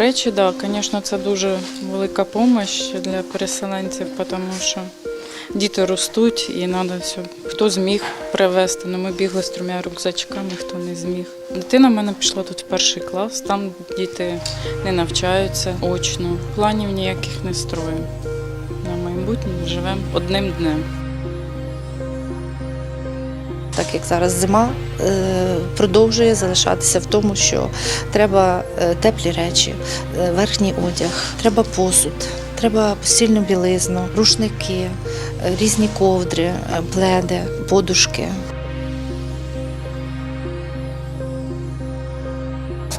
Речі, так, да, звісно, це дуже велика допомога для переселенців, тому що діти ростуть і треба все. Хто зміг привезти, ну ми бігли з трьома рюкзачками, хто не зміг. Дитина в мене пішла тут в перший клас, там діти не навчаються очно. Планів ніяких не строїмо. На майбутнє живемо одним днем. Так як зараз зима е, продовжує залишатися в тому, що треба е, теплі речі, е, верхній одяг, треба посуд, треба постільну білизну, рушники, різні ковдри, пледи, подушки.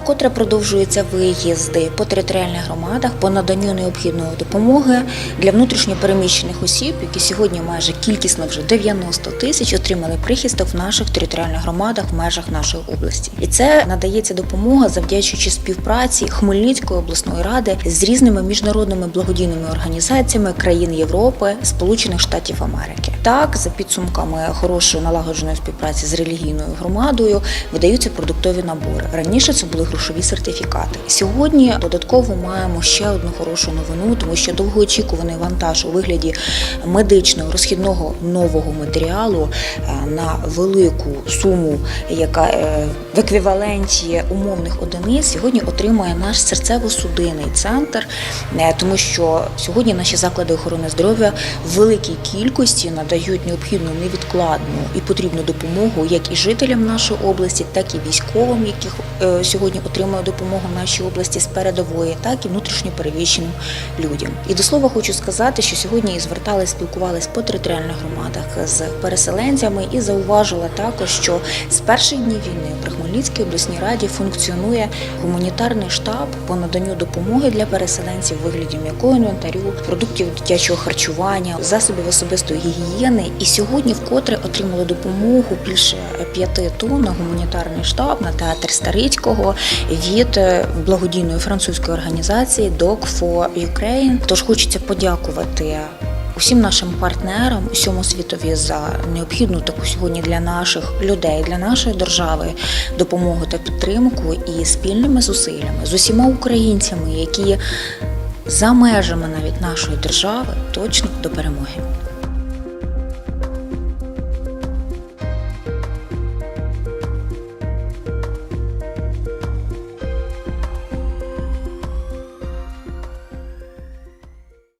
Вкотре продовжуються виїзди по територіальних громадах по наданню необхідної допомоги для внутрішньопереміщених осіб, які сьогодні майже кількісно вже 90 тисяч отримали прихисток в наших територіальних громадах в межах нашої області. І це надається допомога завдячуючи співпраці Хмельницької обласної ради з різними міжнародними благодійними організаціями країн Європи, Сполучених Штатів Америки. Так, за підсумками хорошої налагодженої співпраці з релігійною громадою видаються продуктові набори. Раніше це були грошові сертифікати. Сьогодні додатково маємо ще одну хорошу новину, тому що довгоочікуваний вантаж у вигляді медичного розхідного нового матеріалу е, на велику суму, яка е, в еквіваленті умовних одиниць сьогодні отримує наш серцево-судинний центр, е, тому що сьогодні наші заклади охорони здоров'я в великій кількості надають необхідну невідкладну і потрібну допомогу як і жителям нашої області, так і військовим, яких сьогодні отримує допомогу в нашій області з передової, так і внутрішньо переміщеним людям. І до слова хочу сказати, що сьогодні і зверталися, спілкувалися по територіальних громадах з переселенцями і зауважила також, що з перших днів війни при Хмельницькій обласній раді функціонує гуманітарний штаб по наданню допомоги для переселенців у вигляді м'якого інвентарю, продуктів дитячого харчування, засобів особистої гігієни. І сьогодні вкотре отримали допомогу більше п'яти тонн на гуманітарний штаб на театр Старицького від благодійної французької організації Dog for Ukraine. Тож хочеться подякувати. Усім нашим партнерам, усьому світові за необхідну таку сьогодні для наших людей, для нашої держави допомогу та підтримку і спільними зусиллями з усіма українцями, які за межами навіть нашої держави точно до перемоги.